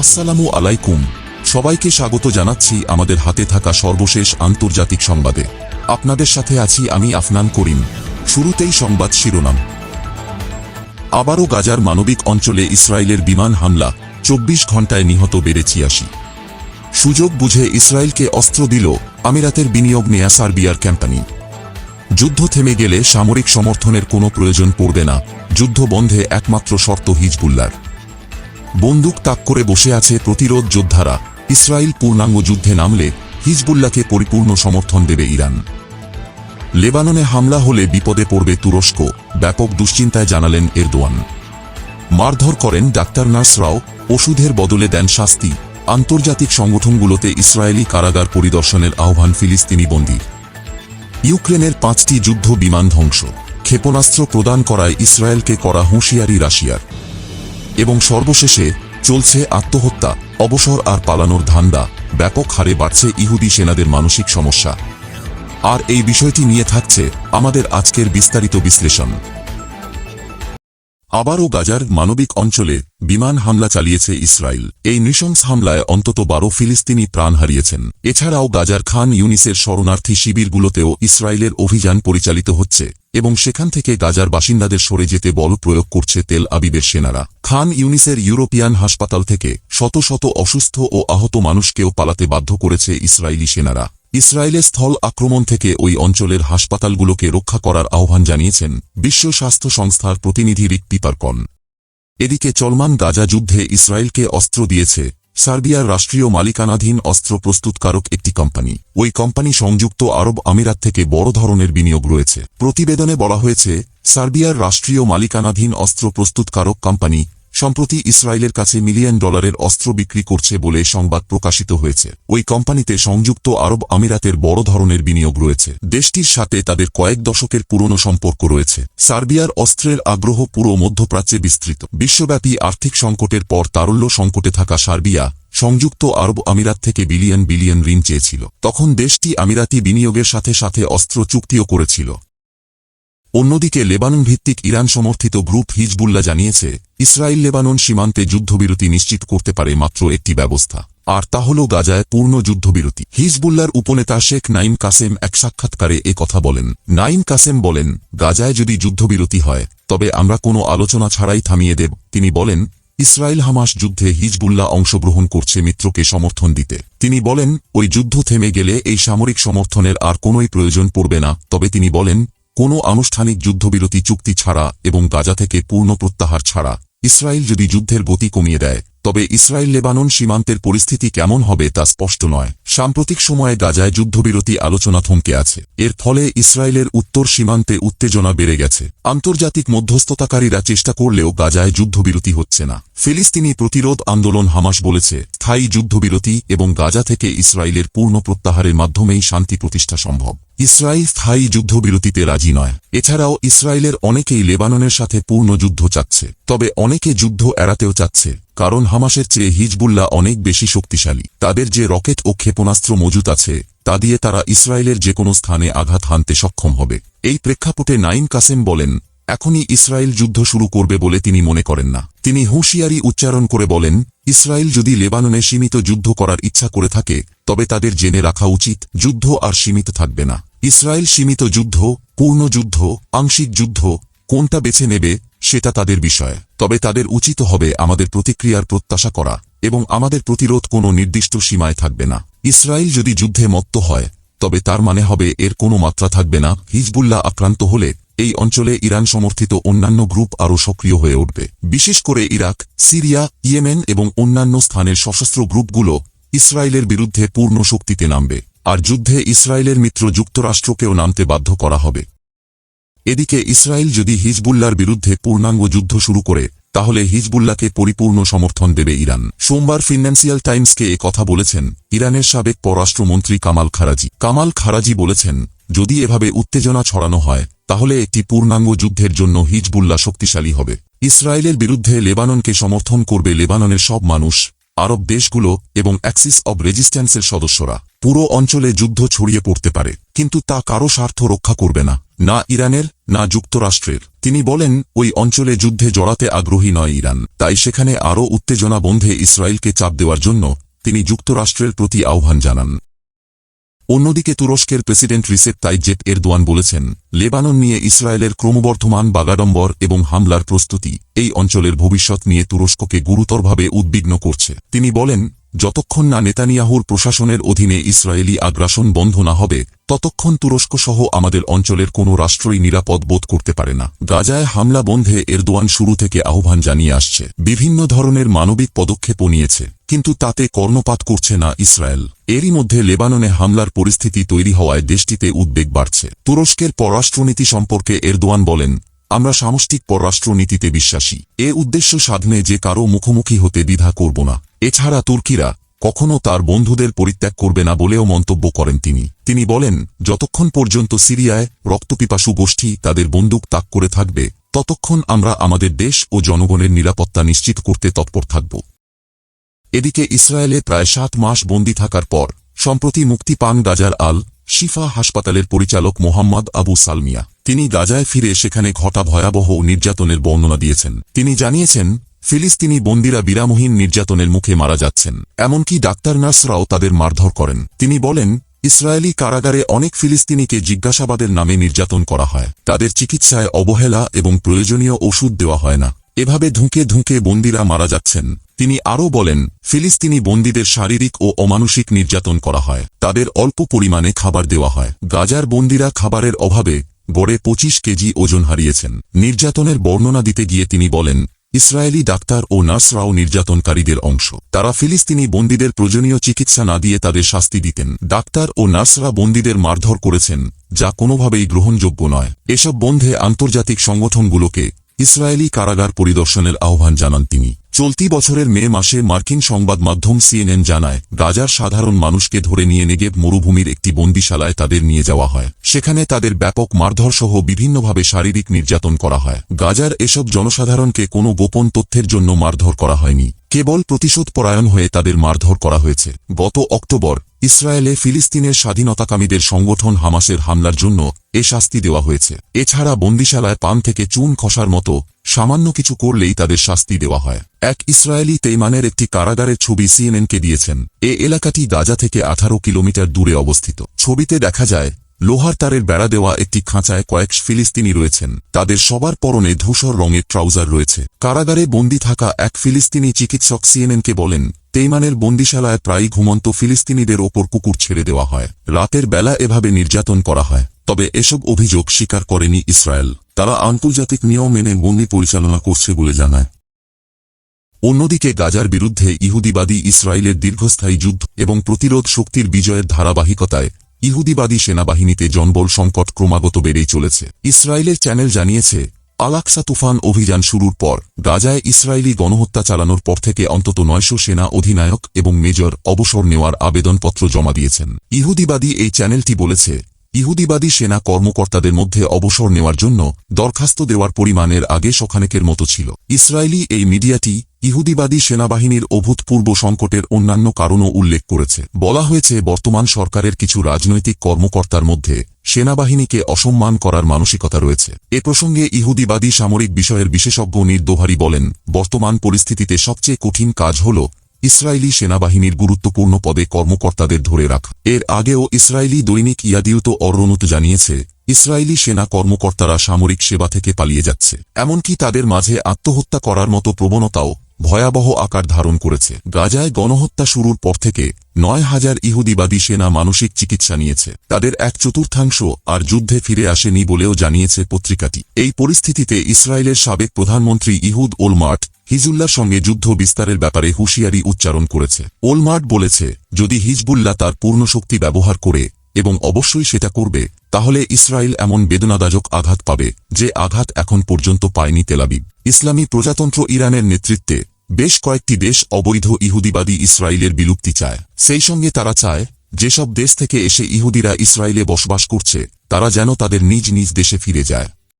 আসসালামু আলাইকুম। সবাইকে স্বাগত জানাচ্ছি আমাদের হাতে থাকা সর্বশেষ আন্তর্জাতিক সংবাদে। আপনাদের সাথে আছি আমি আফনান করিম। শুরুতেই সংবাদ শিরোনাম। আবারও গাজার মানবিক অঞ্চলে ইসরায়েলের বিমান হামলা, চব্বিশ ঘণ্টায় নিহত বেড়ে ছিয়াশি সুযোগ বুঝে ইসরায়েলকে অস্ত্র দিল আমিরাতের বিনিয়োগ নেয়া সার্বিয়ার কোম্পানি। যুদ্ধ থেমে গেলে সামরিক সমর্থনের কোনো প্রয়োজন পড়বে না। যুদ্ধ বন্ধে একমাত্র শর্ত হিজবুল্লার বন্দুক তাক করে বসে আছে প্রতিরোধ যোদ্ধারা। ইসরায়েল পূর্ণাঙ্গ যুদ্ধে নামলে হিজবুল্লাহকে পরিপূর্ণ সমর্থন দেবে ইরান। লেবাননে হামলা হলে বিপদে পড়বে তুরস্ক, ব্যাপক দুশ্চিন্তায় জানালেন এরদোয়ান। মারধর করেন ডাক্তার নার্সরাও ওষুধের বদলে দেন শাস্তি। আন্তর্জাতিক সংগঠনগুলোতে ইসরায়েলি কারাগার পরিদর্শনের আহ্বান ফিলিস্তিনি বন্দী ইউক্রেনের পাঁচটি যুদ্ধ বিমান ধ্বংস। ক্ষেপণাস্ত্র প্রদান করায় ইসরায়েলকে করা হুঁশিয়ারি রাশিয়ার। এবং সর্বশেষে চলছে আত্মহত্যা, অবসর আর পালানোর ধান্দা। ব্যাপক হারে বাড়ছে ইহুদি সেনাদের মানসিক সমস্যা। আর এই বিষয়টি নিয়ে থাকছে আমাদের আজকের বিস্তারিত বিশ্লেষণ। আবারও গাজার মানবিক অঞ্চলে বিমান হামলা চালিয়েছে ইসরায়েল। এই নৃশংস হামলায় অন্তত বারো ফিলিস্তিনি প্রাণ হারিয়েছেন। এছাড়াও গাজার খান ইউনিসের শরণার্থী শিবিরগুলোতেও ইসরায়েলের অভিযান পরিচালিত হচ্ছে এবং সেখান থেকে গাজার বাসিন্দাদের সরে যেতে বল প্রয়োগ করছে তেল আবিবের সেনারা। খান ইউনিসের ইউরোপিয়ান হাসপাতাল থেকে শত শত অসুস্থ ও আহত মানুষকেও পালাতে বাধ্য করেছে ইসরায়েলি সেনারা। ইসরায়েলের স্থল আক্রমণ থেকে ওই অঞ্চলের হাসপাতালগুলোকে রক্ষা করার আহ্বান জানিয়েছেন বিশ্ব স্বাস্থ্য সংস্থার প্রতিনিধি রিক পিপারকন। এদিকে চলমান গাজা যুদ্ধে ইসরায়েলকে অস্ত্র দিয়েছে সার্বিয়ার রাষ্ট্রীয় মালিকানাধীন অস্ত্র প্রস্তুতকারক একটি কোম্পানি। ওই কোম্পানি সংযুক্ত আরব আমিরাত থেকে বড় ধরনের বিনিয়োগ রয়েছে। প্রতিবেদনে বলা হয়েছে, সার্বিয়ার রাষ্ট্রীয় মালিকানাধীন অস্ত্র প্রস্তুতকারক কোম্পানি সম্প্রতি ইসরায়েলের কাছে মিলিয়ন ডলারের অস্ত্র বিক্রি করছে বলে সংবাদ প্রকাশিত হয়েছে। ওই কোম্পানিতে সংযুক্ত আরব আমিরাতের বড় ধরনের বিনিয়োগ রয়েছে। দেশটির সাথে তাদের কয়েক দশকের পুরনো সম্পর্ক রয়েছে। সার্বিয়ার অস্ত্রের আগ্রহ পুরো মধ্যপ্রাচ্যে বিস্তৃত। বিশ্বব্যাপী আর্থিক সংকটের পর তারল্য সংকটে থাকা সার্বিয়া সংযুক্ত আরব আমিরাত থেকে বিলিয়ন বিলিয়ন ঋণ চেয়েছিল। তখন দেশটি আমিরাতি বিনিয়োগের সাথে সাথে অস্ত্র চুক্তিও করেছিল। অন্যদিকে লেবানন ভিত্তিক ইরান সমর্থিত গ্রুপ হিজবুল্লাহ জানিয়েছে, ইসরায়েল লেবানন সীমান্তে যুদ্ধবিরতি নিশ্চিত করতে পারে মাত্র একটি ব্যবস্থা। আর তা হল গাজায় পূর্ণ যুদ্ধবিরতি। হিজবুল্লার উপনেতা শেখ নাইম কাসেম এক সাক্ষাৎকারে এ কথা বলেন। নাইম কাসেম বলেন, গাজায় যদি যুদ্ধবিরতি হয়, তবে আমরা কোনো আলোচনা ছাড়াই থামিয়ে দেব। তিনি বলেন, ইসরায়েল হামাস যুদ্ধে হিজবুল্লাহ অংশগ্রহণ করছে মিত্রকে সমর্থন দিতে। তিনি বলেন, ওই যুদ্ধ থেমে গেলে এই সামরিক সমর্থনের আর কোনোই প্রয়োজন পড়বে না। তবে তিনি বলেন কোনো আনুষ্ঠানিক যুদ্ধবিরতি চুক্তি ছাড়া এবং গাজা থেকে পূর্ণ প্রত্যাহার ছাড়া ইসরায়েল যদি যুদ্ধের গতি কমিয়ে দেয়, তবে ইসরায়েল লেবানন সীমান্তের পরিস্থিতি কেমন হবে তা স্পষ্ট নয়। সাম্প্রতিক সময়ে গাজায় যুদ্ধবিরতি আলোচনা থমকে আছে। এর ফলে ইসরায়েলের উত্তর সীমান্তে উত্তেজনা বেড়ে গেছে। আন্তর্জাতিক মধ্যস্থতাকারীরা চেষ্টা করলেও গাজায় যুদ্ধবিরতি হচ্ছে না। ফিলিস্তিনি প্রতিরোধ আন্দোলন হামাস বলেছে, স্থায়ী যুদ্ধবিরতি এবং গাজা থেকে ইসরায়েলের পূর্ণ প্রত্যাহারের মাধ্যমেই শান্তি প্রতিষ্ঠা সম্ভব। ইসরায়েল স্থায়ী যুদ্ধবিরতিতে রাজি নয়। এছাড়াও ইসরায়েলের অনেকেই লেবাননের সাথে পূর্ণ যুদ্ধ চাচ্ছে। তবে অনেকে যুদ্ধ এড়াতেও চাচ্ছে, কারণ হামাসের চেয়ে হিজবুল্লাহ অনেক বেশি শক্তিশালী। তাদের যে রকেট ও ক্ষেপণাস্ত্র মজুত আছে, তা দিয়ে তারা ইসরায়েলের যে কোনো স্থানে আঘাত হানতে সক্ষম হবে। এই প্রেক্ষাপটে নাইম কাসেম বলেন, এখনই ইসরায়েল যুদ্ধ শুরু করবে বলে তিনি মনে করেন না। তিনি হুঁশিয়ারি উচ্চারণ করে বলেন, ইসরায়েল যদি লেবাননে সীমিত যুদ্ধ করার ইচ্ছা করে থাকে, তবে তাদের জেনে রাখা উচিত, যুদ্ধ আর সীমিত থাকবে না। ইসরায়েল সীমিত যুদ্ধ, পূর্ণ যুদ্ধ, আংশিক যুদ্ধ, কোনটা বেছে নেবে, সেটা তাদের বিষয়। তবে তাদের উচিত হবে আমাদের প্রতিক্রিয়ার প্রত্যাশা করা, এবং আমাদের প্রতিরোধ কোনো নির্দিষ্ট সীমায় থাকবে না। ইসরায়েল যদি যুদ্ধে মত্ত হয়, তবে তার মানে হবে এর কোনো মাত্রা থাকবে না। হিজবুল্লাহ আক্রান্ত হলে এই অঞ্চলে ইরান সমর্থিত অন্যান্য গ্রুপ আরও সক্রিয় হয়ে উঠবে। বিশেষ করে ইরাক, সিরিয়া, ইয়েমেন এবং অন্যান্য স্থানের সশস্ত্র গ্রুপগুলো ইসরায়েলের বিরুদ্ধে পূর্ণ শক্তিতে নামবে, আর যুদ্ধে ইসরায়েলের মিত্র যুক্তরাষ্ট্রকেও নামতে বাধ্য করা হবে। এদিকে ইসরায়েল যদি হিজবুল্লার বিরুদ্ধে পূর্ণাঙ্গ যুদ্ধ শুরু করে, তাহলে হিজবুল্লাকে পরিপূর্ণ সমর্থন দেবে ইরান। সোমবার ফিন্যান্সিয়াল টাইমসকে এ কথা বলেছেন ইরানের সাবেক পররাষ্ট্রমন্ত্রী কামাল খারাজি। কামাল খারাজি বলেছেন, যদি এভাবে উত্তেজনা ছড়ানো হয় তাহলে একটি পূর্ণাঙ্গ যুদ্ধের জন্য হিজবুল্লাহ শক্তিশালী হবে। ইসরায়েলের বিরুদ্ধে লেবাননকে সমর্থন করবে লেবাননের সব মানুষ, আরব দেশগুলো এবং অ্যাক্সিস অব রেজিস্ট্যান্সের সদস্যরা। পুরো অঞ্চলে যুদ্ধ ছড়িয়ে পড়তে পারে, কিন্তু তা কারও স্বার্থ রক্ষা করবে না না ইরানের, না যুক্তরাষ্ট্রের। তিনি বলেন, ওই অঞ্চলে যুদ্ধে জড়াতে আগ্রহী নয় ইরান, তাই সেখানে আরও উত্তেজনা বন্ধে ইসরায়েলকে চাপ দেওয়ার জন্য তিনি যুক্তরাষ্ট্রের প্রতি আহ্বান জানান। অন্যদিকে তুরস্কের প্রেসিডেন্ট রিসেপ তাইজেট এরদোয়ান বলেছেন, লেবানন নিয়ে ইসরায়েলের ক্রমবর্ধমান বাগাডম্বর এবং হামলার প্রস্তুতি এই অঞ্চলের ভবিষ্যৎ নিয়ে তুরস্ককে গুরুতরভাবে উদ্বিগ্ন করছে। তিনি বলেন যতক্ষণ না নেতানিয়াহুর প্রশাসনের অধীনে ইসরায়েলি আগ্রাসন বন্ধ না হবে, ততক্ষণ তুরস্ক সহ আমাদের অঞ্চলের কোনো রাষ্ট্রই নিরাপদ বোধ করতে পারে না। গাজায় হামলা বন্ধে এরদোয়ান শুরু থেকে আহ্বান জানিয়ে আসছে। বিভিন্ন ধরনের মানবিক পদক্ষেপও নিয়েছে, কিন্তু তাতে কর্ণপাত করছে না ইসরায়েল। এরই মধ্যে লেবাননে হামলার পরিস্থিতি তৈরি হওয়ায় দেশটিতে উদ্বেগ বাড়ছে। তুরস্কের পররাষ্ট্রনীতি সম্পর্কে এরদোয়ান বলেন আমরা সামষ্টিক পররাষ্ট্রনীতিতে বিশ্বাসী। এ উদ্দেশ্য সাধনে যে কারও মুখোমুখি হতে দ্বিধা করব না। এছাড়া তুর্কিরা কখনও তার বন্ধুদের পরিত্যাগ করবে না বলেও মন্তব্য করেন তিনি। তিনি বলেন, যতক্ষণ পর্যন্ত সিরিয়ায় রক্তপিপাসু গোষ্ঠী তাদের বন্দুক তাক করে থাকবে, ততক্ষণ আমরা আমাদের দেশ ও জনগণের নিরাপত্তা নিশ্চিত করতে তৎপর থাকব। এদিকে ইসরায়েলে প্রায় সাত মাস বন্দী থাকার পর, সম্প্রতি মুক্তি পান গাজার আল শিফা হাসপাতালের পরিচালক মোহাম্মদ আবু সালমিয়া। তিনি গাজায় ফিরে সেখানে ঘটা ভয়াবহ নির্যাতনের বর্ণনা দিয়েছেন। তিনি জানিয়েছেন, ফিলিস্তিনি বন্দিরা বিরামহীন নির্যাতনের মুখে মারা যাচ্ছেন, এমনকি ডাক্তার নার্সরাও তাদের মারধর করেন। তিনি বলেন, ইসরায়েলি কারাগারে অনেক ফিলিস্তিনিকে জিজ্ঞাসাবাদের নামে নির্যাতন করা হয়। তাদের চিকিৎসায় অবহেলা এবং প্রয়োজনীয় ওষুধ দেওয়া হয় না। এভাবে ধুঁকে ধুঁকে বন্দিরা মারা যাচ্ছেন। তিনি আরও বলেন, ফিলিস্তিনি বন্দীদের শারীরিক ও অমানসিক নির্যাতন করা হয়। তাদের অল্প পরিমাণে খাবার দেওয়া হয়। গাজার বন্দিরা খাবারের অভাবে গড়ে পঁচিশ কেজি ওজন হারিয়েছেন। নির্যাতনের বর্ণনা দিতে গিয়ে তিনি বলেন, ইসরায়েলি ডাক্তার ও নার্সরাও নির্যাতনকারীদের অংশ। তারা ফিলিস্তিনি বন্দীদের প্রয়োজনীয় চিকিৎসা না দিয়ে তাদের শাস্তি দিতেন। ডাক্তার ও নার্সরা বন্দীদের মারধর করেছেন, যা কোনোভাবেই গ্রহণযোগ্য নয়। এসব বন্ধে আন্তর্জাতিক সংগঠনগুলোকে ইসরায়েলি কারাগার পরিদর্শনের আহ্বান জানান তিনি। চলতি বছরের মে মাসে মার্কিন সংবাদ মাধ্যম সিএনএন জানায়, গাজার সাধারণ মানুষকে ধরে নিয়ে নেগেব মরুভূমির একটি বন্দিশালায় তাদের নিয়ে যাওয়া হয়। সেখানে তাদের ব্যাপক মারধরসহ বিভিন্নভাবে শারীরিক নির্যাতন করা হয়। গাজার এসব জনসাধারণকে কোনো গোপন তথ্যের জন্য মারধর করা হয়নি। কেবল প্রতিশোধ পরায়ণ হয়ে তাদের মারধর করা হয়েছে। গত অক্টোবর ইসরায়েলে ফিলিস্তিনের স্বাধীনতাকামীদের সংগঠন হামাসের হামলার জন্য এ শাস্তি দেওয়া হয়েছে। এছাড়া বন্দিশালায় পান থেকে চুন খসার মতো সামান্য কিছু করলেই তাদের শাস্তি দেওয়া হয়। এক ইসরায়েলি তেইমানের একটি কারাগারের ছবি সিএনএনকে দিয়েছেন। এ এলাকাটি গাজা থেকে আঠারো কিলোমিটার দূরে অবস্থিত। ছবিতে দেখা যায়, লোহার তারের বেড়া দেওয়া একটি খাঁচায় কয়েক ফিলিস্তিনি রয়েছেন। তাদের সবার পরনে ধূসর রঙের ট্রাউজার রয়েছে। কারাগারে বন্দী থাকা এক ফিলিস্তিনি চিকিৎসক সিএনএনকে বলেন তেইমানের বন্দিশালায় প্রায়ই ঘুমন্ত ফিলিস্তিনিদের ওপর কুকুর ছেড়ে দেওয়া হয়। রাতের বেলা এভাবে নির্যাতন করা হয়। তবে এসব অভিযোগ স্বীকার করেনি ইসরায়েল। তারা আন্তর্জাতিক নিয়ম মেনে বন্দি পরিচালনা করছে বলে জানায়। অন্যদিকে গাজার বিরুদ্ধে ইহুদিবাদী ইসরায়েলের দীর্ঘস্থায়ী যুদ্ধ এবং প্রতিরোধ শক্তির বিজয়ের ধারাবাহিকতায় ইহুদিবাদী সেনাবাহিনীতে জনবল সংকট ক্রমাগত বেড়েই চলেছে। ইসরায়েলের চ্যানেল জানিয়েছে আলাক্সা তুফান অভিযান শুরুর পর গাজায় ইসরায়েলি গণহত্যা চালানোর পর থেকে অন্তত নয়শো সেনা অধিনায়ক এবং মেজর অবসর নেওয়ার আবেদনপত্র জমা দিয়েছেন। ইহুদিবাদী এই চ্যানেলটি বলেছে, ইহুদিবাদী সেনা কর্মকর্তাদের মধ্যে অবসর নেওয়ার জন্য দরখাস্ত দেওয়ার পরিমাণের আগে সখানেকের মতো ছিল। ইসরায়েলি এই মিডিয়াটি ইহুদিবাদী সেনাবাহিনীর অভূতপূর্ব সংকটের অন্যান্য কারণও উল্লেখ করেছে। বলা হয়েছে, বর্তমান সরকারের কিছু রাজনৈতিক কর্মকর্তার মধ্যে সেনাবাহিনীকে অসম্মান করার মানসিকতা রয়েছে। এ প্রসঙ্গে ইহুদিবাদী সামরিক বিষয়ের বিশেষজ্ঞ নির্দোহারি বলেন, বর্তমান পরিস্থিতিতে সবচেয়ে কঠিন কাজ হল ইসরায়েলি সেনাবাহিনীর গুরুত্বপূর্ণ পদে কর্মকর্তাদের ধরে রাখা। এর আগেও ইসরায়েলি দৈনিক ইয়াদিউত অরনুত জানিয়েছে, ইসরায়েলি সেনা কর্মকর্তারা সামরিক সেবা থেকে পালিয়ে যাচ্ছে। এমনকি তাদের মাঝে আত্মহত্যা করার মতো প্রবণতাও ভয়াবহ আকার ধারণ করেছে। গাজায় গণহত্যা শুরুর পর থেকে নয় হাজার ইহুদিবাদী সেনা মানসিক চিকিৎসা নিয়েছে। তাদের এক চতুর্থাংশ আর যুদ্ধে ফিরে আসেনি বলেও জানিয়েছে পত্রিকাটি। এই পরিস্থিতিতে ইসরায়েলের সাবেক প্রধানমন্ত্রী ইহুদ ওলমার্ট হিজুল্লার সঙ্গে যুদ্ধ বিস্তারের ব্যাপারে হুঁশিয়ারি উচ্চারণ করেছে। ওলমার্ট বলেছে, যদি হিজবুল্লাহ তার পূর্ণ শক্তি ব্যবহার করে এবং অবশ্যই সেটা করবে, তাহলে ইসরায়েল এমন বেদনাদায়ক আঘাত পাবে যে আঘাত এখন পর্যন্ত পায়নি তেলাবিব ইসলামী প্রজাতন্ত্র ইরানের নেতৃত্বে বেশ কয়েকটি দেশ অবৈধ ইহুদিবাদী ইসরায়েলের বিলুপ্তি চায়। সেই সঙ্গে তারা চায়, যেসব দেশ থেকে এসে ইহুদিরা ইসরায়েলে বসবাস করছে, তারা যেন তাদের নিজ নিজ দেশে ফিরে যায়।